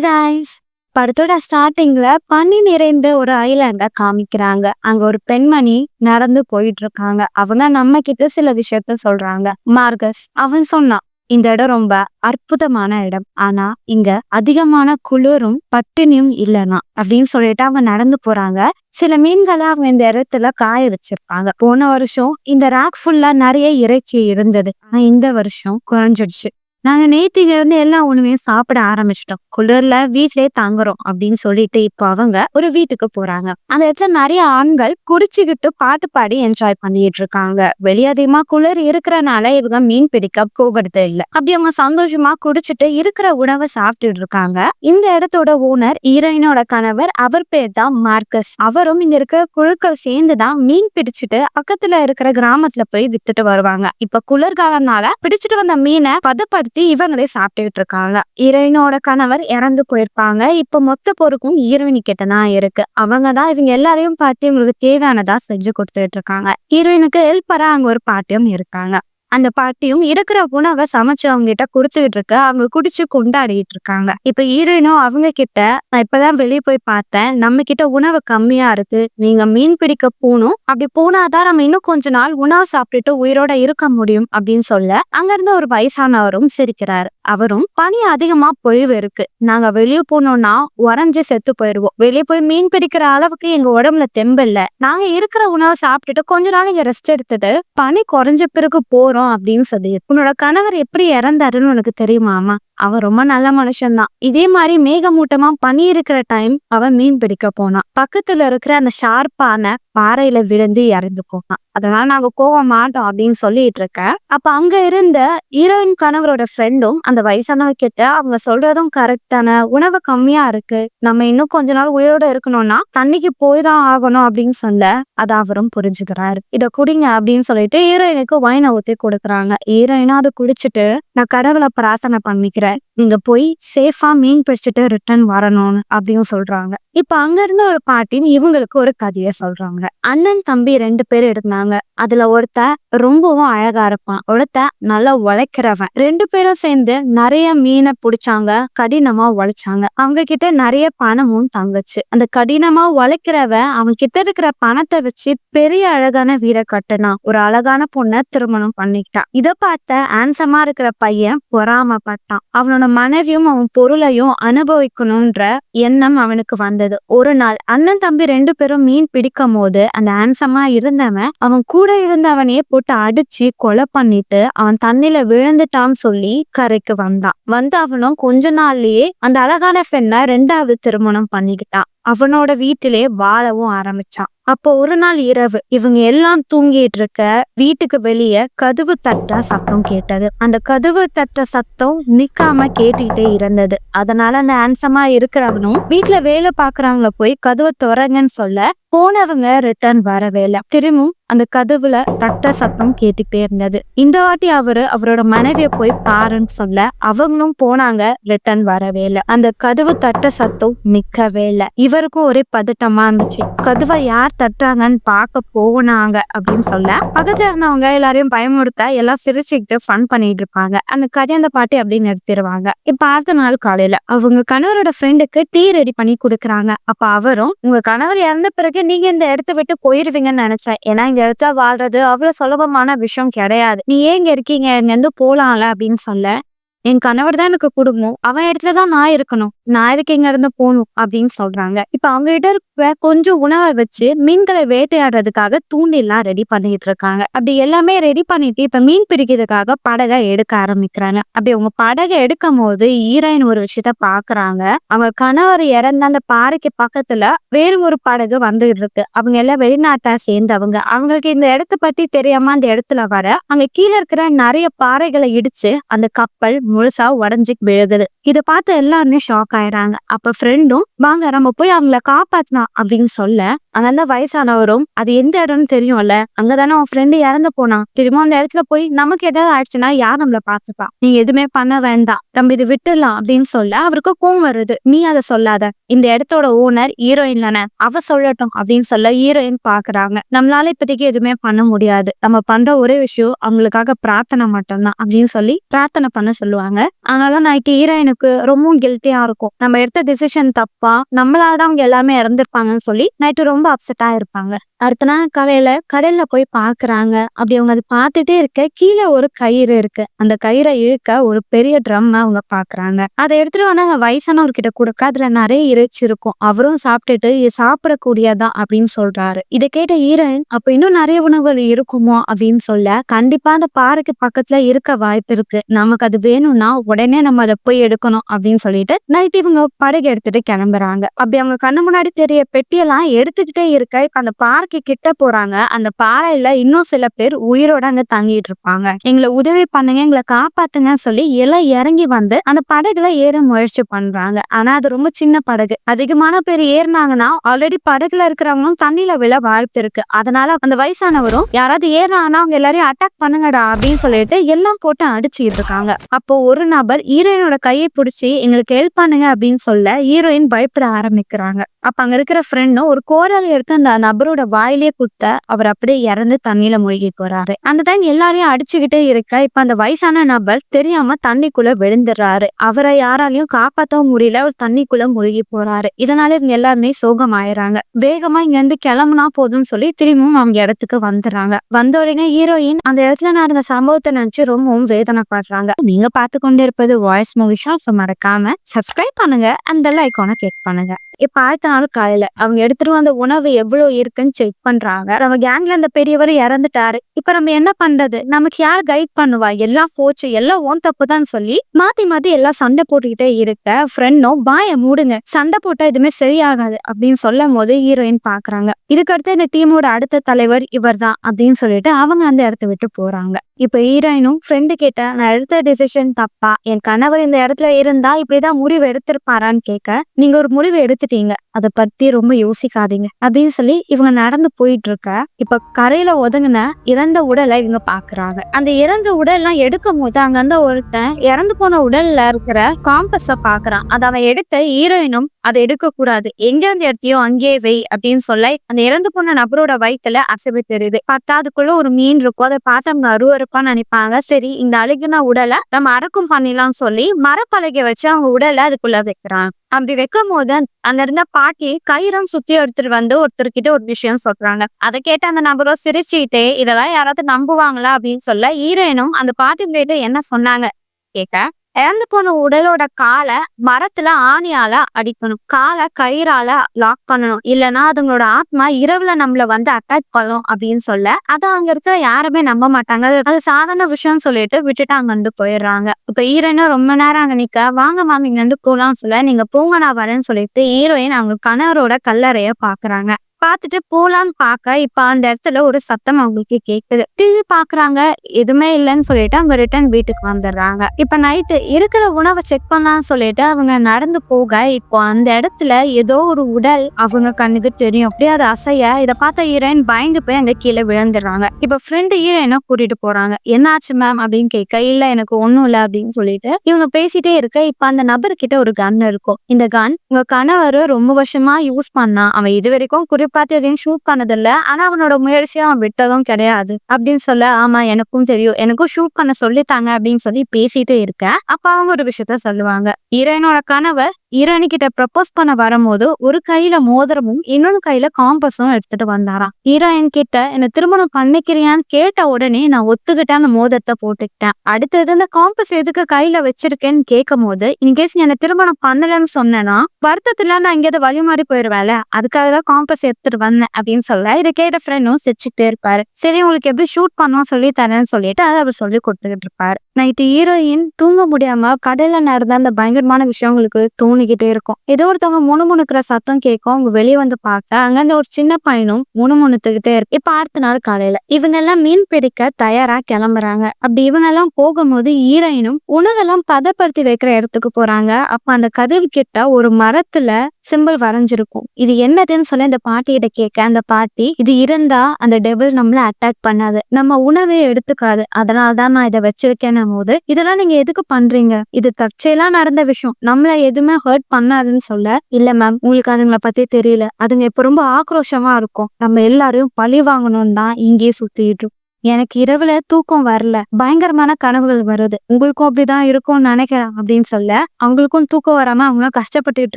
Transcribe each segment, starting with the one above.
Guys படத்தோட ஸ்டார்டிங்ல பனி நிறைந்த ஒரு ஐலாண்ட காமிக்கிறாங்க. அங்க ஒரு பெண்மணி நடந்து போயிட்டு இருக்காங்க அவங்க நம்ம கிட்ட சில விஷயத்த சொல்றாங்க. மார்கஸ் அவன் சொன்னான் இந்த இடம் ரொம்ப அற்புதமான இடம். ஆனா இங்க அதிகமான குளிரும் பட்டினியும் இல்லைனா அப்படின்னு சொல்லிட்டு அவங்க நடந்து போறாங்க. சில மீன்களை அவங்க இந்த இடத்துல காய வச்சிருப்பாங்க. போன வருஷம் இந்த ராக் ஃபுல்லா நிறைய இறைச்சி இருந்தது. ஆனா இந்த வருஷம் குறைஞ்சிடுச்சு. நாங்க நேத்தில இருந்து எல்லா உணவையும் சாப்பிட ஆரம்பிச்சிட்டோம். குளிர்ல வீட்லயே தங்குறோம் அப்படின்னு சொல்லிட்டு இப்போ அவங்க ஒரு வீட்டுக்கு போறாங்க. அந்த இடத்துல நிறைய ஆண்கள் குடிச்சுக்கிட்டு பாட்டு பாடி என்ஜாய் பண்ணிட்டு இருக்காங்க. வெளிய அதிகமா குளிர் இருக்கிறனால இவங்க மீன் பிடிக்க போகிறது இல்ல. அப்படி அவங்க சந்தோஷமா குடிச்சிட்டு இருக்கிற உணவை சாப்பிட்டுட்டு இருக்காங்க. இந்த இடத்தோட ஓனர் ஹீரோயினோட கணவர் அவர் பேர் தான் மார்க்கஸ். அவரும் இங்க இருக்கிற குழுக்கள் சேர்ந்து தான் மீன் பிடிச்சிட்டு பக்கத்துல இருக்கிற கிராமத்துல போய் வித்துட்டு வருவாங்க. இப்ப குளிர்காலம்னால பிடிச்சிட்டு வந்த மீனை பதப்படுத்தி இவங்களே சாப்பிட்டுட்டு இருக்காங்க. ஹீரோயினோட கணவர் இறந்து போயிருப்பாங்க. இப்ப மொத்த பொறுப்பும் ஹீரோயினி கிட்ட தான் இருக்கு. அவங்க தான் இவங்க எல்லாரையும் பார்த்து இவங்களுக்கு தேவையானதா செஞ்சு கொடுத்துட்டு இருக்காங்க. ஹீரோயினுக்கு ஹெல்ப்பரா அங்க ஒரு பாட்டியும் இருக்காங்க. அந்த பாட்டியும் இருக்கிற உணவை சமைச்சு அவங்க கிட்ட கொடுத்துக்கிட்டு இருக்க அவங்க குடிச்சு கொண்டாடிட்டு இருக்காங்க. இப்ப ஹீரோயினும் அவங்க கிட்ட நான் இப்பதான் வெளியே போய் பார்த்தேன். நம்ம கிட்ட உணவு கம்மியா இருக்கு. நீங்க மீன் பிடிக்க போகணும் அப்படி போனாதான் நம்ம இன்னும் கொஞ்ச நாள் உணவு சாப்பிட்டுட்டு உயிரோட இருக்க முடியும் அப்படின்னு சொல்ல அங்க இருந்த ஒரு வயசானவரும் சிரிக்கிறாரு. அவரும் பனி அதிகமா பொழிவு இருக்கு. நாங்க வெளியே போனோம்னா உறைஞ்சு செத்து போயிடுவோம் வெளியே போய் மீன் பிடிக்கிற அளவுக்கு எங்க உடம்புல தெம்பு இல்ல. நாங்க இருக்கிற உணவை சாப்பிட்டுட்டு கொஞ்ச நாள் இங்க ரெஸ்ட் எடுத்துட்டு பனி குறைஞ்ச பிறகு போறோம் அப்படின்னு சொல்லி உன்னோட கணவர் எப்படி இறந்தாருன்னு உனக்கு தெரியுமாமா அவன் ரொம்ப நல்ல மனுஷன்தான். இதே மாதிரி மேகமூட்டமா பனி இருக்கிற டைம் அவன் மீன் பிடிக்க போனான். பக்கத்துல இருக்கிற அந்த ஷார்ப்பான பாறையில விழுந்து இறந்து போனான். அதனால நாங்க போக மாட்டோம் அப்படின்னு சொல்லிட்டு இருக்க. அப்ப அங்க இருந்த ஹீரோயின் கணவரோட ஃப்ரெண்டும் அந்த வயசானவர் கிட்ட அவங்க சொல்றதும் கரெக்ட் தானே. உணவு கம்மியா இருக்கு. நம்ம இன்னும் கொஞ்ச நாள் உயிரோட இருக்கணும்னா தண்ணிக்கு போய் தான் ஆகணும் அப்படின்னு சொல்ல அதை அவரும் புரிஞ்சுக்கிறாரு. இத குடிங்க அப்படின்னு சொல்லிட்டு ஹீரோயினுக்கு வைனை ஊத்தி கொடுக்குறாங்க. ஹீரோயினா அதை குடிச்சிட்டு நான் கடவுளை பிரார்த்தனை பண்ணிக்கிறேன். நீங்க போய் சேஃபா மீன் பிடிச்சிட்டு ரிட்டர்ன் வரணும்னு அப்படின்னு சொல்றாங்க. இப்ப அங்க இருந்த ஒரு பாட்டியும் இவங்களுக்கு ஒரு கதைய சொல்றாங்க. அண்ணன் தம்பி ரெண்டு பேர் இருந்தாங்க. அதுல ஒருத்த ரொம்பவும் அழகா இருப்பான். ஒருத்த நல்லா உழைக்கிறவன். ரெண்டு பேரும் சேர்ந்து நிறைய மீனை பிடிச்சாங்க. கடினமா உழைச்சாங்க. அவங்க கிட்ட நிறைய பணமும் தங்குச்சு. அந்த கடினமா உழைக்கிறவன் அவன் கிட்ட இருக்கிற பணத்தை வச்சு பெரிய அழகான வீரை கட்டினான். ஒரு அழகான பொண்ணை திருமணம் பண்ணிக்கிட்டான். இதை பார்த்த ஆன்சமா இருக்கிற பையன் பொறாமப்பட்டான். அவனோட மனைவியும் அவன் பொருளையும் அனுபவிக்கணும்ன்ற எண்ணம் அவனுக்கு வந்து இருந்தது. ஒரு நாள் அண்ணன் தம்பி ரெண்டு பேரும் மீன் பிடிக்கும் போது அந்த ஆன்சமா இருந்தவன் அவன் கூட இருந்தவனையே போட்டு அடிச்சு கொலை பண்ணிட்டு அவன் தண்ணில விழுந்துட்டான்னு சொல்லி கரைக்கு வந்தான். வந்து அவனும் கொஞ்ச நாள்லயே அந்த அழகான பெண்ணை ரெண்டாவது திருமணம் பண்ணிக்கிட்டான். அவனோட வீட்டிலே வாழவும் ஆரம்பிச்சான். அப்போ ஒரு நாள் இரவு இவங்க எல்லாம் தூங்கிட்டு இருக்க வீட்டுக்கு வெளியே கதவு தட்ட சத்தம் கேட்டது. அந்த கதவு தட்ட சத்தம் நிக்காம கேட்டுக்கிட்டே இருந்தது. அதனால அந்த ஆன்சமா இருக்கிறவனும் வீட்டுல வேலை பாக்குறவங்கள போய் கதவை துறங்கன்னு சொல்ல போனவங்க ரிட்டர்ன் வரவே இல்லை. திரும்பவும் அந்த கதவுல தட்ட சத்தம் கேட்டுக்கிட்டே இருந்தது. இந்த வாட்டி அவரு அவரோட மனைவிய போய் பாருன்னு சொல்ல அவங்களும் போனாங்க ரிட்டர்ன் வரவே இல்லை. அந்த கதவு தட்ட சத்தம் நிக்கவே இல்லை. இவருக்கும் ஒரே பதட்டமா இருந்துச்சு. கதவை யார் தட்டுறாங்கன்னு பார்க்க போனாங்க அப்படின்னு சொல்ல. பக்கத்துல இருந்தவங்க எல்லாரையும் பயமுறுத்த எல்லாம் சிரிச்சுக்கிட்டு ஃபன் பண்ணிட்டு இருப்பாங்க. அந்த கதை அந்த பாட்டி அப்படின்னு நிறுத்திடுவாங்க. இப்ப அடுத்த நாள் காலையில அவங்க கணவரோட ஃப்ரெண்டுக்கு டீ ரெடி பண்ணி கொடுக்குறாங்க. அப்ப அவரும் உங்க கணவர் இறந்த பிறகு நீங்க இந்த இடத்த விட்டு போயிருவீங்கன்னு நினைச்சேன். ஏன்னா இந்த இடத்துல வாழ்றது அவ்வளவு சுலபமான விஷயம் கிடையாது. நீ ஏன் இங்க இருக்கீங்க? இங்க இருந்து போலாம்ல அப்படின்னு சொல்ல என் கணவர் தான் எனக்கு குடும்பம். அவன் இடத்துல தான் நான் இருக்கணும். நான் எதுக்கு இங்க இருந்து போகணும்? அப்படின்னு சொல்றாங்க. இப்ப அவங்க கிட்ட இப்போ கொஞ்சம் உணவை வச்சு மீன்களை வேட்டையாடுறதுக்காக தூண்டிலாம் ரெடி பண்ணிட்டு இருக்காங்க. அப்படி எல்லாமே ரெடி பண்ணிட்டு இப்ப மீன் பிடிக்கிறதுக்காக படகை எடுக்க ஆரம்பிக்கிறாங்க. அப்படி அவங்க படகை எடுக்கும் போது ஹீரோயின் ஒரு விஷயத்த பாக்குறாங்க. அவங்க கணவர் இறந்த அந்த பாறைக்கு பக்கத்துல வேறு ஒரு படகு வந்துகிட்டு இருக்கு அவங்க எல்லாம் வெளிநாட்டா சேர்ந்தவங்க. அவங்களுக்கு இந்த இடத்த பத்தி தெரியாம அந்த இடத்துல வர அங்க கீழே இருக்கிற நிறைய பாறைகளை இடிச்சு அந்த கப்பல் முழுசா உடஞ்சி விழுகுது. இதை பார்த்து எல்லாருமே ஷாக் ஆயிடுறாங்க அப்ப ஃப்ரெண்டும் வாங்க நம்ம போய் அவங்கள காப்பாத்தலாம் அப்படின்னு சொல்ல அங்க அந்த வயசானவரும் அது எந்த இடம்னு தெரியும்ல அங்கதானே உன் ஃப்ரெண்டு இறந்து போனான். திரும்ப அந்த இடத்துல போய் நமக்கு ஏதாவது ஆயிடுச்சுன்னா யார் நம்மள பாத்துப்பா நீ எதுவுமே பண்ண வேண்டாம். நம்ம இது விட்டுடலாம் அப்படின்னு சொல்ல அவருக்கு கோவம் வருது. நீ அதை சொல்லாத. இந்த இடத்தோட ஓனர் ஹீரோயின் தானே. அவ சொல்லட்டும் அப்படின்னு சொல்ல ஹீரோயின் பாக்குறாங்க நம்மளால இப்போதைக்கு எதுவுமே பண்ண முடியாது. நம்ம பண்ற ஒரே விஷயம் அவங்களுக்காக பிரார்த்தனை மட்டும்தான் அப்படின்னு சொல்லி பிரார்த்தனை பண்ண சொல்லுவாங்க. அதனால நைட்டு ஹீரோயின் எனக்கு ரொம்பவும் கில்ட்டியா இருக்கும். நம்ம எடுத்த டிசிஷன் தப்பா நம்மளால தான் அவங்க எல்லாமே இறந்துருப்பாங்கன்னு சொல்லி நைட்டு ரொம்ப அப்செட்டா இருப்பாங்க. அடுத்த நாள் காலையில கடையில போய் பாக்குறாங்க. அப்படி அவங்க அதை பார்த்துட்டே இருக்க கீழே ஒரு கயிறு இருக்கு. அந்த கயிறை இழுக்க ஒரு பெரிய ட்ரம் அவங்க பாக்குறாங்க. அதை எடுத்துட்டு வந்து அந்த வயசானவர்கிட்ட கொடுக்க அதுல நிறைய இறைச்சி இருக்கும். அவரும் சாப்பிட்டுட்டு இது சாப்பிடக்கூடியதான் அப்படின்னு சொல்றாரு. இதை கேட்ட ஈரன் அப்ப இன்னும் நிறைய உணவுகள் இருக்குமோ அப்படின்னு சொல்ல கண்டிப்பா அந்த பாறைக்கு பக்கத்துல இருக்க வாய்ப்பு இருக்கு. நமக்கு அது வேணும்னா உடனே நம்ம அதை போய் இருக்கணும் அப்படின்னு சொல்லிட்டு நைட் இவங்க படகு எடுத்துட்டு கிளம்புறாங்க. அப்படி அவங்க கண்ணு முன்னாடி தெரிய பெட்டியெல்லாம் எடுத்துக்கிட்டே இருக்க இப்ப அந்த பாறைக்கு கிட்ட போறாங்க. அந்த பாறையில இன்னும் சில பேர் உயிரோட அங்க தங்கிட்டு இருப்பாங்க. எங்களை உதவி பண்ணுங்க எங்களை காப்பாத்துங்க சொல்லி எல்லாம் இறங்கி வந்து அந்த படகுல ஏற முயற்சி பண்றாங்க. ஆனா அது ரொம்ப சின்ன படகு. அதிகமான பேர் ஏறினாங்கன்னா ஆல்ரெடி படகுல இருக்கிறவங்களும் தண்ணியில விழ வாய்ப்பு இருக்கு அதனால அந்த வயசானவரும் யாராவது ஏறினாங்கன்னா அவங்க எல்லாரையும் அட்டாக் பண்ணுங்கடா அப்படின்னு சொல்லிட்டு எல்லாம் போட்டு அடிச்சுட்டு இருக்காங்க. அப்போ ஒரு நபர் ஈரனோட கையை பிடிச்சி எங்களுக்கு ஹெல்ப் பண்ணுங்க அப்படின்னு சொல்ல ஹீரோயின் பயப்பட ஆரம்பிக்கிறாங்க. அப்ப அங்க இருக்கிற ஃப்ரெண்டும் ஒரு கோடாலி எடுத்து அந்த நபரோட வாயிலேயே குத்த அவர் அப்படியே இறந்து தண்ணியில மூழ்கி போறாரு. அந்த டைம் எல்லாரையும் அடிச்சுக்கிட்டே இருக்க இப்ப அந்த வயசான நபர் தெரியாம தண்ணிக்குள்ள விழுந்துடுறாரு. அவரை யாராலையும் காப்பாற்றவும் முடியல அவர் தண்ணிக்குள்ள மூழ்கி போறாரு. இதனால இவங்க எல்லாருமே சோகமாயிறாங்க வேகமா இங்க இருந்து கிளம்புனா போதும்னு சொல்லி திரும்பவும் அவங்க இடத்துக்கு வந்துடுறாங்க. வந்த உடனே ஹீரோயின் அந்த இடத்துல நடந்த சம்பவத்தை நினைச்சு ரொம்பவும் வேதனைப்படுறாங்க. நீங்க பார்த்து கொண்டு இருப்பது வாய்ஸ் ஸோ மறக்காம சப்ஸ்கிரைப் பண்ணுங்க அந்த ஐக்கானை கிளிக் பண்ணுங்க. இப்ப அடுத்த நாள் காலையில அவங்க எடுத்துட்டு வந்த உணவு எவ்வளவு இருக்குன்னு செக் பண்றாங்க. நம்ம கேங்ல அந்த பெரியவர் இறந்துட்டாரு. இப்ப நம்ம என்ன பண்றது? நமக்கு யார் கைட் பண்ணுவா? எல்லாம் போச்சு எல்லாம் ஓன் தப்பு தான் சொல்லி மாத்தி மாத்தி எல்லாம் சண்டை போட்டுக்கிட்டே இருக்க ஃப்ரெண்டும் பாய மூடுங்க. சண்டை போட்டா எதுவுமே சரியாகாது அப்படின்னு சொல்லும் போது ஹீரோயின் பாக்குறாங்க. இதுக்கடுத்து இந்த டீமோட அடுத்த தலைவர் இவர் தான் அப்படின்னு சொல்லிட்டு அவங்க அந்த இடத்த விட்டு போறாங்க. இப்ப ஹீரோயினும் ஃப்ரெண்டு கிட்ட நான் எடுத்த டிசிஷன் தப்பா? என் கணவர் இந்த இடத்துல இருந்தா இப்படிதான் முடிவு எடுத்திருப்பாரான்னு கேட்க நீங்க ஒரு முடிவு எடுத்துட்டீங்க அதை பத்தி ரொம்ப யோசிக்காதீங்க. அப்படின்னு சொல்லி இவங்க நடந்து போயிட்டு இருக்க இப்ப கரையில ஒதுங்கின இறந்த உடலை இவங்க பாக்குறாங்க. அந்த இறந்த உடல்லாம் எடுக்கும் போது அங்க ஒருத்தன் இறந்து போன உடல்ல இருக்கிற காம்பஸ பாக்குறான். அதை அவன் எடுத்த ஹீரோயினும் அதை எடுக்கக்கூடாது. எங்க இருந்து எடுத்தியோ அங்கேயே வை அப்படின்னு சொல்ல அந்த இறந்து போன நபரோட வயிற்றுல அசைவு தெரியுது பார்த்தா அதுக்குள்ள ஒரு மீன் இருக்கும். அதை பார்த்து அவங்க அருவறுப்பா நினைப்பாங்க. சரி இந்த அழுகின உடலை நம்ம அடக்கம் பண்ணிடலாம் சொல்லி மரப்பலகை வச்சு அவங்க உடலை அதுக்குள்ள வைக்கிறாங்க. அப்படி வைக்கும் போது அந்த இருந்த பாட்டி கயிறம் சுத்தி எடுத்துட்டு வந்து ஒருத்தர்கிட்ட ஒரு விஷயம் சொல்றாங்க. அதை கேட்டு அந்த நபரோ சிரிச்சுக்கிட்டே இதெல்லாம் யாராவது நம்புவாங்களா அப்படின்னு சொல்ல ஈரேனும் அந்த பாட்டி கிட்ட என்ன சொன்னாங்க? கேட்க இறந்து போன உடலோட காலை மரத்துல ஆணியால அடிக்கணும். காலை கயிறால லாக் பண்ணணும். இல்லைன்னா அதுங்களோட ஆத்மா இரவுல நம்மள வந்து அட்டாக் பண்ணும் அப்படின்னு சொல்ல அதை அங்க இருக்கிற யாருமே நம்ப மாட்டாங்க. அது- சாதாரண விஷயம் சொல்லிட்டு விட்டுட்டு அங்க வந்து போயிடுறாங்க. இப்ப ஹீரோயினும் ரொம்ப நேரம் அங்க நிக்க வாங்க வாங்க இங்க இருந்து போலாம்னு சொல்ல நீங்க போங்க நான் வரேன்னு சொல்லிட்டு ஹீரோயின் அவங்க கணவரோட கல்லறைய பாக்குறாங்க. பார்த்துட்டு போலான்னு பார்க்க இப்ப அந்த இடத்துல ஒரு சத்தம் அவங்களுக்கு கேக்குது. டிவி பாக்குறாங்க எதுவுமே இல்லைன்னு சொல்லிட்டு அவங்க ரிட்டர்ன் வீட்டுக்கு வந்துடுறாங்க. இப்ப நைட்டு இருக்கிற உணவை செக் பண்ணலாம்னு சொல்லிட்டு அவங்க நடந்து போக இப்போ அந்த இடத்துல ஏதோ ஒரு உடல் அவங்க கண்ணுக்கு தெரியும். அப்படியே அது அசைய இதை பார்த்த ஹீரோயின் பயந்து போய் அங்க கீழே விழுந்துடுறாங்க. இப்ப ஃப்ரெண்டு ஹீரோயினை கூட்டிட்டு போறாங்க. என்னாச்சு மேம் அப்படின்னு கேட்க இல்ல எனக்கு ஒண்ணும் இல்ல அப்படின்னு சொல்லிட்டு இவங்க பேசிட்டே இருக்க இப்ப அந்த நபர்கிட்ட ஒரு கன் இருக்கும். இந்த கன் உங்க கணவர் ரொம்ப வருஷமா யூஸ் பண்ணா அவன் இது வரைக்கும் பார்த்து எதையும் ஷூட் பண்ணதில்ல. ஆனா அவனோட முயற்சியை அவன் விட்டதும் கிடையாது. அப்படின்னு சொல்ல ஆமா எனக்கும் தெரியும். எனக்கும் ஷூட் பண்ண சொல்லித்தாங்க அப்படின்னு சொல்லி பேசிட்டே இருக்க அப்ப அவங்க ஒரு விஷயத்த சொல்லுவாங்க. ஹீரோயினோட கனவை ஈரானி கிட்ட ப்ரப்போஸ் பண்ண வரும்போது ஒரு கையில மோதிரமும் இன்னொரு கையில காம்பஸும் எடுத்துட்டு வந்தாராம் ஹீரோயின் கிட்ட என்ன திருமணம் பண்ணிக்கிறியான்னு கேட்ட உடனே நான் ஒத்துக்கிட்டேன் அந்த மோதிரத்தை போட்டுக்கிட்டேன். அடுத்தது இந்த காம்பஸ் எதுக்கு கையில வச்சிருக்கேன்னு கேட்கும் போது இன்கேஸ் என்ன திருமணம் பண்ணலன்னு சொன்னேன்னா வருத்தத்துல நான் இங்கேயாவது வழி மாறி போயிருவேன்ல. அதுக்காக தான் காம்பஸ் எடுத்துட்டு வந்தேன் அப்படின்னு சொல்ல இதை கேட்ட ஃப்ரெண்டும் சிரிச்சுட்டே இருப்பாரு. சரி உங்களுக்கு எப்படி ஷூட் பண்ணோம் சொல்லி தரேன்னு சொல்லிட்டு அதை அவர் சொல்லி கொடுத்துக்கிட்டு இருப்பாரு. நைட்டு ஹீரோயின் தூங்க முடியாம கடல்ல நடந்த அந்த பயங்கரமான விஷயம் உங்களுக்கு தோணிக்கிட்டே இருக்கும். ஏதோ ஒருத்தவங்க முணுமுணுக்கிற சத்தம் கேட்கும். அவங்க வெளியே வந்து பார்க்க அங்க ஒரு சின்ன பையனும் முணுமுணுத்துக்கிட்டே இருக்கு. இப்ப அடுத்த நாள் காலையில இவங்க எல்லாம் மீன் பிடிக்க தயாரா கிளம்புறாங்க. அப்படி இவங்க எல்லாம் போகும்போது ஈரையனும் உணவெல்லாம் பதப்படுத்தி வைக்கிற இடத்துக்கு போறாங்க. அப்ப அந்த கதவு கிட்ட ஒரு மரத்துல சிம்பிள் வரைஞ்சிருக்கும். இது என்னதுன்னு சொல்லி அந்த பாட்டிகிட்ட கேட்க அந்த பாட்டி இது இருந்தா அந்த டெபிள் நம்மள அட்டாக் பண்ணாது. நம்ம உணவே எடுத்துக்காது. அதனாலதான் நான் இதை வச்சிருக்கேன் போது இதெல்லாம் நீங்க எதுக்கு பண்றீங்க? இது தற்செயலா நடந்த விஷயம். நம்மள எதுவுமே ஹர்ட் பண்ணாதுன்னு சொல்ல இல்ல மேம் உங்களுக்கு அதுங்களை பத்தி தெரியல. அதுங்க இப்ப ரொம்ப ஆக்ரோஷமா இருக்கும். நம்ம எல்லாரையும் பழி வாங்கணும்னு தான் இங்கேயே சுத்திட்டு எனக்கு இரவுல தூக்கம் வரல. பயங்கரமான கனவுகள் வருது. உங்களுக்கும் அப்படிதான் இருக்கும்னு நினைக்கிறேன் அப்படின்னு சொல்ல அவங்களுக்கும் தூக்கம் வராம அவங்க கஷ்டப்பட்டுட்டு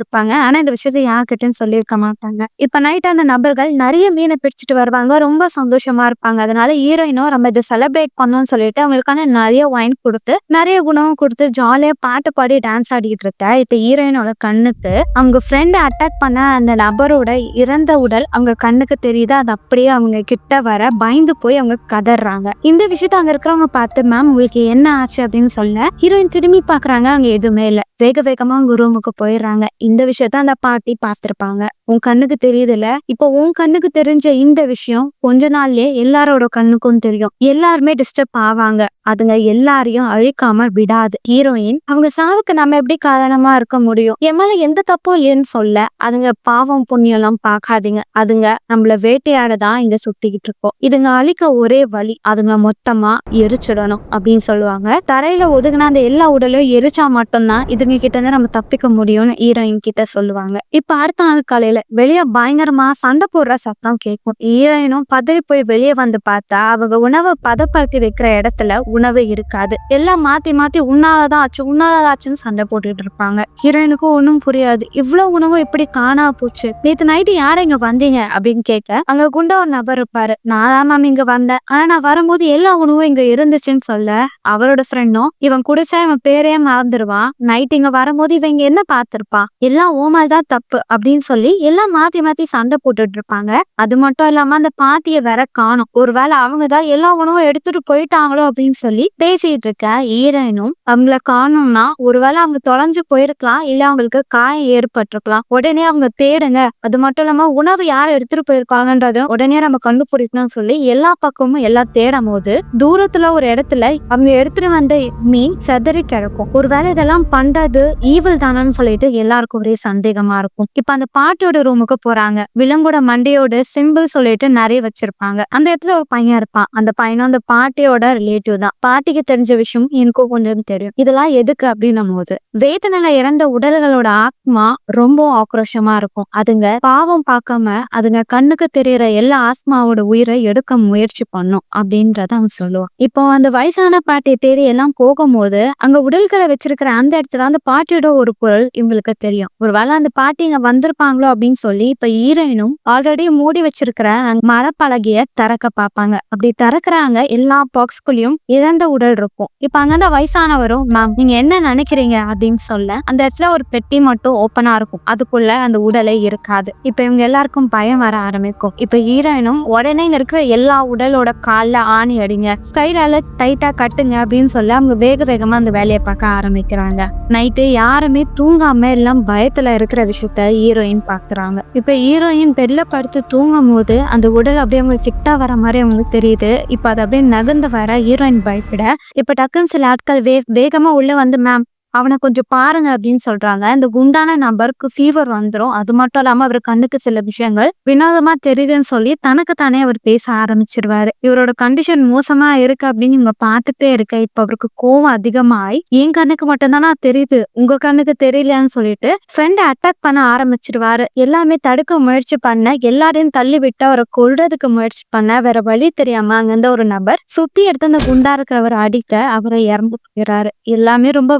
இருப்பாங்க. ஆனா இந்த விஷயத்த யார்கிட்டன்னு சொல்லியிருக்க மாட்டாங்க. இப்ப நைட் அந்த நபர்கள் நிறைய மீனை பிடிச்சிட்டு வருவாங்க. ரொம்ப சந்தோஷமா இருப்பாங்க. அதனால ஹீரோயினும் நம்ம இதை செலிப்ரேட் பண்ணணும்னு சொல்லிட்டு அவங்களுக்கான நிறைய ஒயின் கொடுத்து நிறைய குணம் கொடுத்து ஜாலியா பாட்டு பாடி டான்ஸ் ஆடிட்டு இருக்க. இப்ப ஹீரோயினோட கண்ணுக்கு அவங்க ஃப்ரெண்ட் அட்டாக் பண்ண அந்த நபரோட இறந்த உடல் அவங்க கண்ணுக்கு தெரியுது. அது அப்படியே அவங்க கிட்ட வர பயந்து போய் அவங்க கதை போயிடுறாங்க இந்த விஷயத்த அங்க இருக்கிறவங்க பார்த்து மேம் உங்களுக்கு என்ன ஆச்சு? அப்படின்னு சொல்ல ஹீரோயின் திரும்பி பாக்குறாங்க அங்க எதுவுமே இல்ல. வேக வேகமா அவங்க ரூமுக்கு போயிடுறாங்க. இந்த விஷயத்த அந்த பாட்டி பார்த்திருப்பாங்க. உன் கண்ணுக்கு தெரியுதுல்ல? இப்போ உன் கண்ணுக்கு தெரிஞ்ச இந்த விஷயம் கொஞ்ச நாள்லயே எல்லாரோட கண்ணுக்கும் தெரியும். எல்லாருமே டிஸ்டர்ப் ஆவாங்க. அதுங்க எல்லாரையும் அழிக்காம விடாது. ஹீரோயின் அவங்க சாவுக்கு நம்ம எப்படி காரணமா இருக்க முடியும்? என் மேல எந்த தப்பும் இல்லைன்னு சொல்ல அதுங்க பாவம் புண்ணியம் எல்லாம் பாக்காதீங்க அதுங்க நம்மள வேட்டையாடதான் இங்க சுத்திக்கிட்டு இருக்கோம். இதுங்க அழிக்க ஒரே வழி அதுங்க மொத்தமா எரிச்சிடணும் அப்படின்னு சொல்லுவாங்க. தரையில ஒதுங்கின அந்த எல்லா உடலையும் எரிச்சா மட்டும்தான் இதுங்க கிட்ட இருந்து நம்ம தப்பிக்க முடியும்னு ஹீரோயின் கிட்ட சொல்லுவாங்க. இப்ப அடுத்த நாள் காலையில வெளிய பயங்கரமா சண்டை போடுற சத்தம் கேட்கும் ஈரனும் பதறி போய் வெளியே வந்து பார்த்தா அவங்க உணவை பதப்படுத்தி வைக்கிற இடத்துல உணவு இருக்காது. எல்லாம் மாத்தி மாத்தி உண்ணாததான் ஆச்சு உண்ணாததாச்சுன்னு சண்டை போட்டுட்டு இருப்பாங்க. ஹீரோயினுக்கும் ஒன்றும் புரியாது. இவ்வளவு உணவு எப்படி காணா போச்சு. நேத்து நைட்டு யார் இங்க வந்தீங்க? அப்படின்னு கேட்க அங்க குண்டா ஒரு நபர் இருப்பாரு. நான் தான் மேம் இங்க வந்தேன். ஆனா நான் வரும்போது எல்லா உணவும் இங்க இருந்துச்சுன்னு சொல்ல அவரோட ஃப்ரெண்டும் இவன் குடிச்சா இவன் பேரே மறந்துடுவான் நைட் இங்க வரும்போது இவன் இங்க என்ன பார்த்திருப்பான்? எல்லாம் ஓமல் தான் தப்பு அப்படின்னு சொல்லி எல்லாம் மாத்தி மாத்தி சண்டை போட்டுட்டு இருப்பாங்க. அது மட்டும் இல்லாம அந்த பாட்டியை வேற காணும். ஒருவேளை அவங்க தான் எல்லா உணவும் எடுத்துட்டு போயிட்டாங்களோ அப்படின்னு சொல்லி பேசிட்டு இருக்க ஈரனும் அவங்கள காணும்னா ஒருவேளை அவங்க தொலைஞ்சு போயிருக்கலாம் இல்ல அவங்களுக்கு காயம் ஏற்பட்டிருக்கலாம். உடனே அவங்க தேடுங்க. அது மட்டும் இல்லாம உணவு யார் எடுத்துட்டு போயிருக்காங்கன்றத உடனே நம்ம கண்டுபிடிக்கணும்னு சொல்லி எல்லா பக்கமும் எல்லாம் தேடும் போது தூரத்துல ஒரு இடத்துல அவங்க எடுத்துட்டு வந்த மீன் செதறி கிடக்கும். ஒருவேளை இதெல்லாம் பண்றது ஈவில் தானன்னு சொல்லிட்டு எல்லாருக்கும் ஒரே சந்தேகமா இருக்கும். இப்ப அந்த பாட்டோட ரூமுக்கு போறாங்க. விலங்கோட மண்டையோட சிம்பிள் சொல்லிட்டு நிறைய வச்சிருப்பாங்க. அந்த இடத்துல ஒரு பையன் இருப்பான். அந்த பையனும் அந்த பாட்டியோட ரிலேட்டிவ் தான். பாட்டிக்கு தெரிஞ்ச விஷயம் எனக்கும் கொஞ்சம் தெரியும். இதெல்லாம் எதுக்கு அப்படின்னும் போது வேதனையில இறந்த உடல்களோட ஆத்மா ரொம்ப ஆக்ரோஷமா இருக்கும். அதுங்க பாவம் பார்க்காம அதுங்க கண்ணுக்கு தெரியற எல்லா ஆத்மாவோட உயிரை எடுக்க முயற்சி பண்ணும் அப்படின்றத அவன் சொல்லுவான். இப்போ அந்த வயசான பாட்டியை தேடி எல்லாம் போகும்போது அங்க உடல்களை வச்சிருக்கிற அந்த இடத்துல அந்த பாட்டியோட ஒரு பொருள் இவங்களுக்கு தெரியும். ஒருவேளை அந்த பாட்டி இங்க வந்திருப்பாங்களோ அப்படின்னு சொல்லி இப்ப ஹீரோயினும் ஆல்ரெடி மூடி வச்சிருக்கிற மரப்பலகைய திறக்க பார்ப்பாங்க. அப்படி திறக்கிறாங்க எல்லா பாக்ஸ்குள்ளயும் இறந்த உடல் இருக்கும். இப்ப அங்க வயசானவரும் மேம் நீங்க என்ன நினைக்கிறீங்க? அப்படின்னு சொல்ல அந்த இடத்துல ஒரு பெட்டி மட்டும் ஓப்பனா இருக்கும். அதுக்குள்ள அந்த உடலே இருக்காது. இப்ப இவங்க எல்லாருக்கும் பயம் வர ஆரம்பிக்கும். இப்ப ஹீரோயினும் உடனே இங்க இருக்கிற எல்லா உடலோட கால ஆணி அடிங்க. கையில டைட்டா கட்டுங்க அப்படின்னு சொல்ல அவங்க வேக வேகமா அந்த வேலையை பார்க்க ஆரம்பிக்கிறாங்க. நைட்டு யாருமே தூங்காம எல்லாம் பயத்துல இருக்கிற விஷயத்த ஹீரோயின் பாக்குறாங்க இப்ப ஹீரோயின் பெல்ல படுத்து தூங்கும் போது அந்த உடல் அப்படியே அவங்க ஃபிட்டாக வர மாதிரி அவங்களுக்கு தெரியுது. இப்ப அது அப்படியே நகர்ந்து வர ஹீரோயின் பயப்பட இப்ப டக்குன்னு சில ஆட்கள் வே வேகமா உள்ள வந்து மேம் அவனை கொஞ்சம் பாருங்க அப்படின்னு சொல்றாங்க. இந்த குண்டான நபருக்கு ஃபீவர் வந்துடும் அது மட்டும் இல்லாம அவர் கண்ணுக்கு சில விஷயங்கள் வினோதமா தெரியுதுன்னு சொல்லி தனக்கு தானே அவர் பேச ஆரம்பிச்சிருவாரு. இவரோட கண்டிஷன் மோசமா இருக்கு அப்படின்னு இவங்க பார்த்துட்டே இருக்க. இப்ப அவருக்கு கோவம் அதிகமாயி என் கண்ணுக்கு மட்டும்தானா தெரியுது? உங்க கண்ணுக்கு தெரியலன்னு சொல்லிட்டு ஃப்ரெண்டை அட்டாக் பண்ண ஆரம்பிச்சிருவாரு. எல்லாமே தடுக்க முயற்சி பண்ண எல்லாரையும் தள்ளி விட்டு அவரை கொள்றதுக்கு முயற்சி பண்ண வேற வழி தெரியாம அங்கிருந்த ஒரு நபர் சுத்தி எடுத்து அந்த குண்டா இருக்கிறவர் அடிக்க அவரை இறந்து போயிறாரு. எல்லாமே ரொம்ப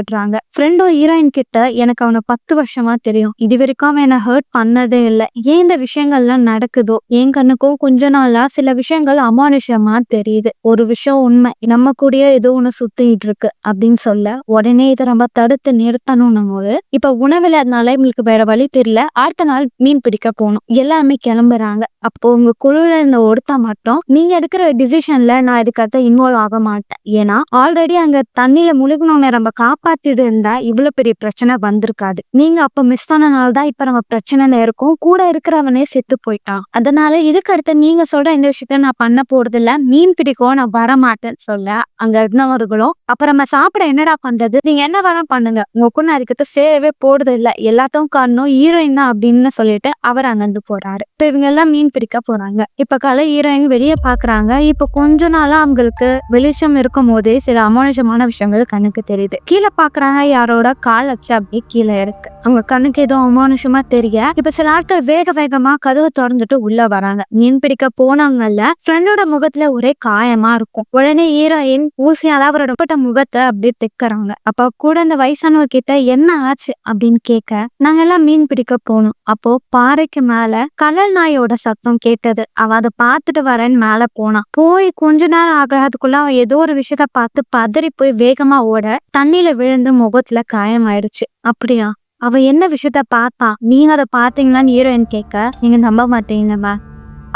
காட்டுறாங்க. ஃப்ரெண்டும் ஹீரோயின் கிட்ட எனக்கு அவனை பத்து வருஷமா தெரியும். இது வரைக்கும் அவன் என்ன ஹர்ட் பண்ணதே இல்லை. ஏன் இந்த விஷயங்கள்லாம் நடக்குதோ? என் கண்ணுக்கும் கொஞ்ச நாளா சில விஷயங்கள் அமானுஷமா தெரியுது. ஒரு விஷயம் உண்மை. நம்ம கூடயே ஏதோ ஒண்ணு சுத்திட்டு இருக்கு. அப்படின்னு சொல்ல உடனே இதை நம்ம தடுத்து நிறுத்தணும் போது இப்ப உணவு எங்களுக்கு வேற வழி தெரியல. அடுத்த நாள் மீன் பிடிக்க போகணும். எல்லாருமே கிளம்புறாங்க. அப்போ உங்க குழுல இருந்த ஒருத்த மட்டும் நீங்க எடுக்கிற டிசிஷன்ல நான் இதுக்கடுத்த இன்வால்வ் ஆக மாட்டேன். ஏன்னா ஆல்ரெடி அங்க தண்ணியில முழுகினவங்க நம்ம காப்பாத்திட்டு இருந்தா இவ்வளவு பெரிய பிரச்சனை வந்திருக்காது. நீங்க அப்ப மிஸ் ஆனனால தான் இப்ப நம்ம பிரச்சனைல இருக்கும். கூட இருக்கிறவனே செத்து போயிட்டான். அதனால இதுக்கு அடுத்து நீங்க சொல்ற இந்த விஷயத்த நான் பண்ண போறது இல்ல மீன் பிடிக்கும் நான் வரமாட்டேன்னு சொல்ல. அங்க இருந்தவர்களும் அப்புறம் நம்ம சாப்பிட என்னடா பண்றது? நீங்க என்ன வேணா பண்ணுங்க. உங்க கூட அதுக்கு சேவே போடுறது இல்ல எல்லாத்தையும் காரணம் ஹீரோயின் தான் அப்படின்னு சொல்லிட்டு அவர் அங்கிருந்து போறாரு. இப்ப இவங்க எல்லாம் மீன் பிடிக்க போறாங்க. இப்ப கலை ஹீரோயின் வெளியே பாக்குறாங்க. இப்ப கொஞ்ச நாளா அவங்களுக்கு வெளிச்சம் இருக்கும் போதே சில அமானுஷமான விஷயங்கள் கண்ணுக்கு தெரியுது. கீழே பாக்குறாங்க யாரோட கால் வச்சு அப்படியே கீழே இருக்கு. அவங்க கண்ணுக்கு ஏதோ அமானுஷமா தெரிய இப்ப சில ஆட்கள் வேக வேகமா கதவை திறந்துட்டு உள்ள வராங்க. மீன் பிடிக்க போனாங்கல்ல ஃப்ரெண்டோட முகத்துல ஒரே காயமா இருக்கும். உடனே ஹீரோயின் ஊசியால அவரோட பட்ட முகத்தை அப்படியே திக்கிறாங்க. அப்ப கூட இந்த வயசானவர் கிட்ட என்ன ஆச்சு? அப்படின்னு கேட்க நாங்க எல்லாம் மீன் பிடிக்க போனோம். அப்போ பாறைக்கு மேல கடல் நாயோட சத்தம் கேட்டது. அவ அதை பார்த்துட்டு வரேன்னு மேல போனான் போய் கொஞ்ச நேரம் ஆகிறதுக்குள்ள அவன் ஏதோ ஒரு விஷயத்த பார்த்து பதறி போய் வேகமா ஓட தண்ணியில விழுந்து முகத்துல காயமாயிடுச்சு. அப்படியா? அவ என்ன விஷயத்த பார்த்தா? நீங்க அதை பாத்தீங்களான்னு ஹீரோயின் கேட்க நீங்க நம்ப மாட்டீங்கம்மா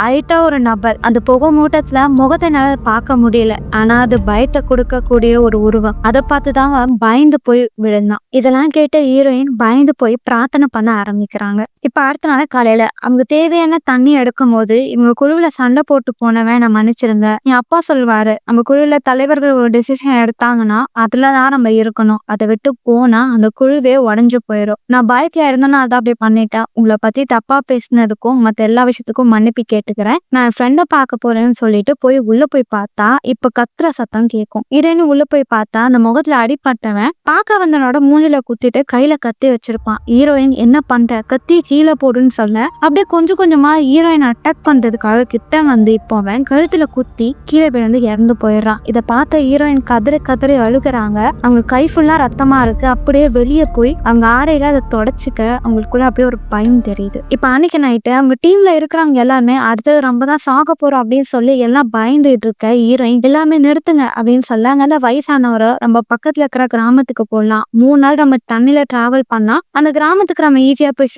ஐட்டா ஒரு நபர். அந்த புகை மூட்டத்துல முகத்தை என்னால பார்க்க முடியல. ஆனா அது பயத்தை கொடுக்கக்கூடிய ஒரு உருவம். அதை பார்த்துதான் அவன் பயந்து போய் விழுந்தான். இதெல்லாம் கேட்ட ஹீரோயின் பயந்து போய் பிரார்த்தனை பண்ண ஆரம்பிக்கிறாங்க. இப்போ அடுத்த நாள் காலையில அவங்க தேவையான தண்ணி எடுக்கும் போது இவங்க குழுவுல சண்டை போட்டு போனவன் நான் மன்னிச்சிருந்தேன் என் அப்பா சொல்வாரு நம்ம குழுவில் தலைவர்கள் ஒரு டெசிஷன் எடுத்தாங்கன்னா அதுலதான் நம்ம இருக்கணும். அதை விட்டு போனா அந்த குழுவே உடஞ்சு போயிடும் நான் பயத்துல இருந்தேன்னா அதான் அப்படி பண்ணிட்டேன். உங்களை பத்தி தப்பா பேசினதுக்கும் மத்த எல்லா விஷயத்துக்கும் மன்னிப்பு கேட்டுக்கிறேன். நான் என் ஃப்ரெண்டை பார்க்க போறேன்னு சொல்லிட்டு போய் உள்ள போய் பார்த்தா இப்ப கத்துற சத்தம் கேட்கும் இரேன்னு உள்ள போய் பார்த்தா அந்த முகத்துல அடிப்பட்டவன் பார்க்க வந்தனோட மூஞ்சில குத்திட்டு கையில கத்தி வச்சிருப்பான். ஹீரோயின் என்ன பண்ற? கத்தி கீழே போடுன்னு சொல்ல அப்படியே கொஞ்சம் கொஞ்சமா ஹீரோயின் அட்டாக் பண்றதுக்காக கிட்ட வந்து இப்போ அவன் கழுத்துல குத்தி கீழே விழுந்து இறந்து போயிடுறான். இதை பார்த்த ஹீரோயின் கதறி கதறி அழுகுறாங்க. அவங்க கை ஃபுல்லா ரத்தமா இருக்கு. அப்படியே வெளியே போய் அவங்க ஆடையில அதை தொடச்சிக்க அவங்களுக்குள்ள அப்படியே ஒரு பயம் தெரியுது. இப்போ அன்னைக்கு நைட்டு அவங்க டீம்ல இருக்கிறவங்க எல்லாருமே அடுத்தது ரொம்ப தான் சாக போறோம் அப்படின்னு சொல்லி எல்லாம் பயந்துட்டு இருக்க ஹீரோயின் எல்லாமே நிறுத்துங்க அப்படின்னு சொல்லாங்க. அந்த வயசானவரை நம்ம பக்கத்துல இருக்கிற கிராமத்துக்கு போகலாம் மூணு நாள் நம்ம தண்ணியில டிராவல் பண்ணா அந்த கிராமத்துக்கு நம்ம ஈஸியா போய்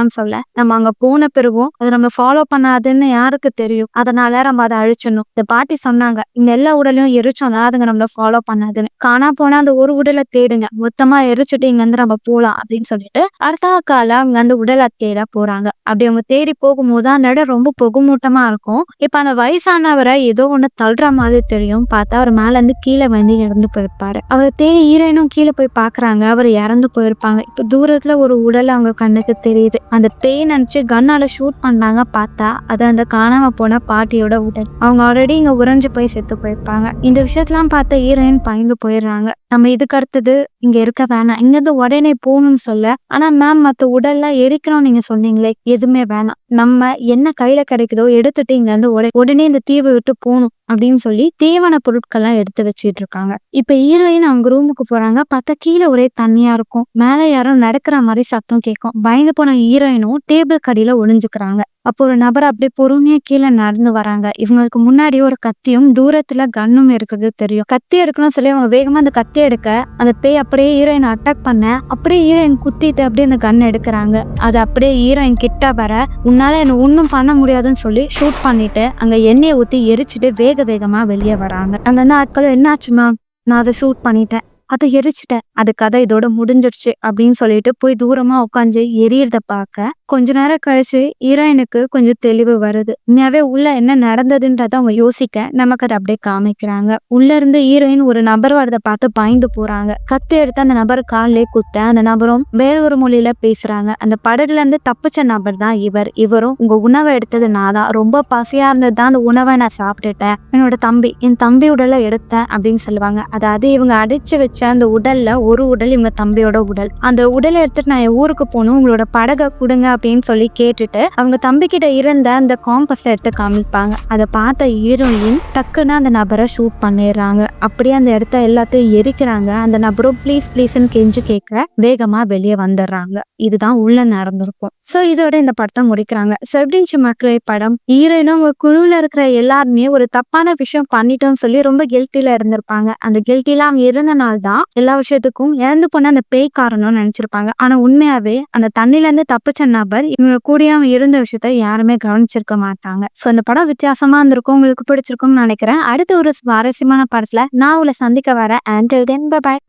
சேர்ந்துடலாம்னு சொல்ல. நம்ம அங்க போன பிறகும் அதை நம்ம ஃபாலோ பண்ணாதுன்னு யாருக்கு தெரியும். அதனால நம்ம அதை அழிச்சிடணும். இந்த பாட்டி சொன்னாங்க இந்த எல்லா உடலையும் எரிச்சோம்னா அதுங்க நம்மள ஃபாலோ பண்ணாதுன்னு. காணா போனா அந்த ஒரு உடலை தேடுங்க. மொத்தமா எரிச்சுட்டு இங்க இருந்து நம்ம போலாம் அப்படின்னு சொல்லிட்டு அடுத்த கால அவங்க அந்த உடலை தேட போறாங்க. அப்படி அவங்க தேடி போகும்போது அந்த இடம் ரொம்ப புகுமூட்டமா இருக்கும். இப்ப அந்த வயசானவரை ஏதோ ஒண்ணு தள்ளுற மாதிரி தெரியும். பார்த்தா அவர் மேல இருந்து கீழே வந்து இறந்து போயிருப்பாரு. அவரை தேடி ஹீரோயினும் கீழே போய் பாக்குறாங்க அவர் இறந்து போயிருப்பாங்க. இப்ப தூரத்துல ஒரு உடல் அவங்க கண்ணுக்கு தெரியுது. அந்த பேய் நினைச்சு கன்னால ஷூட் பண்ணாங்க பார்த்தா அது அந்த காணாம போன பாட்டியோட உடல். அவங்க ஆல்ரெடி இங்க உறைஞ்சு போய் செத்து போயிருப்பாங்க. இந்த விஷயத்தெல்லாம் பார்த்த ஹீரோயின் பயந்து போயிடுறாங்க. நம்ம இதுக்கு அடுத்தது இங்க இருக்க வேணாம். இங்க இருந்து உடனே போகணும்னு சொல்ல. ஆனா மேம் மத்த உடல்லாம் எரிக்கணும் நீங்க சொன்னீங்களே எதுவுமே வேணாம். நம்ம என்ன கையில கிடைக்குதோ எடுத்துட்டு இங்க இருந்து உடனே இந்த தீவை விட்டு போகணும் அப்படின்னு சொல்லி தேவையான பொருட்கள்லாம் எடுத்து வச்சிட்டு இருக்காங்க இப்ப ஹீரோயின் அவங்க ரூமுக்கு போறாங்க. பார்த்தா கீழே ஒரே தண்ணியா இருக்கும். மேல யாரும் நடக்கிற மாதிரி சத்தம் கேட்கும். பயந்து போன ஹீரோயினும் டேபிள் கடியில ஒளிஞ்சுக்கிறாங்க. அப்போ ஒரு நபர் அப்படியே பொறுமையா கீழே நடந்து வராங்க. இவங்களுக்கு முன்னாடி ஒரு கத்தியும் தூரத்துல கன்னும் இருக்கிறது தெரியும். கத்தி எடுக்கணும்னு சொல்லி அவங்க வேகமா அந்த கத்தி எடுக்க அந்த பேய் அப்படியே ஹீரோயின் அட்டாக் பண்ண அப்படியே ஹீரோயின் குத்திட்டு அப்படியே அந்த கன் எடுக்கிறாங்க. அது அப்படியே ஹீரோயின் கிட்ட வர உன்னால என்ன ஒன்றும் பண்ண முடியாதுன்னு சொல்லி ஷூட் பண்ணிட்டு அங்க எண்ணெயை ஊத்தி எரிச்சுட்டு வேக வேகமா வெளியே வராங்க. அந்த இருந்து என்ன என்னாச்சு மேம் நான் அதை ஷூட் பண்ணிட்டேன். அதை எரிச்சிட்டேன். அது கதை இதோட முடிஞ்சிருச்சு அப்படின்னு சொல்லிட்டு போய் தூரமா உட்காந்து எரியறத பார்க்க கொஞ்ச நேரம் கழிச்சு ஹீரோயினுக்கு கொஞ்சம் தெளிவு வருது. உண்மையாவே உள்ள என்ன நடந்ததுன்றத அவங்க யோசிக்க நமக்கு அதை அப்படியே காமிக்கிறாங்க. உள்ள இருந்து ஹீரோயின் ஒரு நபர் வரதை பார்த்து பயந்து போறாங்க. கத்து எடுத்து அந்த நபர் காலிலே குத்த அந்த நபரும் வேற ஒரு மொழியில பேசுறாங்க. அந்த படகுல இருந்து தப்பிச்ச நபர் தான் இவர். இவரும் உங்க உணவை எடுத்தது நான் தான். ரொம்ப பசியா இருந்தது தான் அந்த உணவை நான் சாப்பிட்டுட்டேன். என்னோட தம்பி என் தம்பி உடலை எடுத்தேன் அப்படின்னு சொல்லுவாங்க. அதாவது இவங்க அடிச்சு வச்சு அந்த உடல்ல ஒரு உடல் இவங்க தம்பியோட உடல். அந்த உடலை எடுத்துட்டு நான் என் ஊருக்கு போகணும் உங்களோட படகை கொடுங்க அப்படின்னு சொல்லி கேட்டுட்டு அவங்க தம்பி கிட்ட இருந்த அந்த காம்பஸ் எடுத்து காமிப்பாங்க. அதை பார்த்த ஹீரோயின் டக்குன்னு அந்த நபரை ஷூட் பண்ணிடுறாங்க. அப்படியே அந்த இடத்த எல்லாத்தையும் எரிக்கிறாங்க. அந்த நபரும் ப்ளீஸ் ப்ளீஸ்ன்னு கெஞ்சு கேட்க வேகமா வெளியே வந்துடுறாங்க. இதுதான் உள்ள நடந்திருக்கும். சோ இதோட இந்த படத்தை முடிக்கிறாங்க. செப்டின்ச்சு மக்களை படம்? ஹீரோயினும் அவங்க குழுவில் இருக்கிற எல்லாருமே ஒரு தப்பான விஷயம் பண்ணிட்டோம்னு சொல்லி ரொம்ப கெல்ட்டில இருந்திருப்பாங்க. அந்த கெல்ட்டில அவங்க இருந்தனால தான் எல்லா விஷயத்துக்கும் இறந்து போன அந்த பேய் காரணம்னு நினைச்சிருப்பாங்க. ஆனா உண்மையாவே அந்த தண்ணில இருந்து தப்பிச்ச நபர் இவங்க கூடயே இருந்த விஷயத்த யாருமே கவனிச்சிருக்க மாட்டாங்க. சோ இந்த படம் வித்தியாசமா இருந்திருக்கும் உங்களுக்கு பிடிச்சிருக்கும்னு நினைக்கிறேன். அடுத்த ஒரு சுவாரஸ்யமான படத்துல நான் உங்களை சந்திக்க வரேன். Until then by